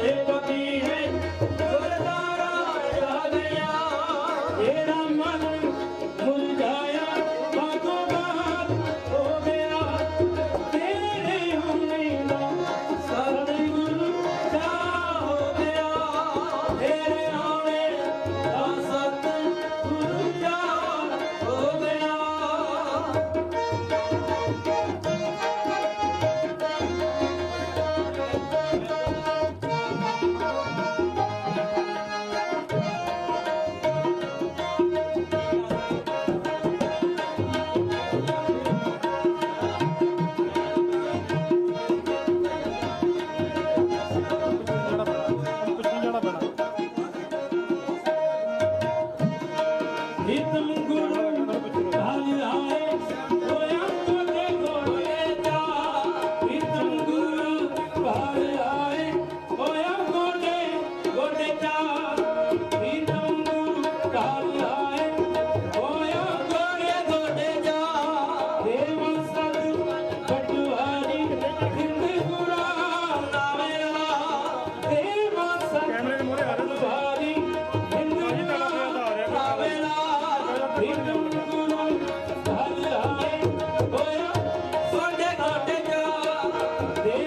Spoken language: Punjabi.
ਇਹ ਬਕੀ ਹੈ ਗੁਰਦਾਰਾ ਜਾਦਿਆ ਇਹਦਾ Guru. Yeah.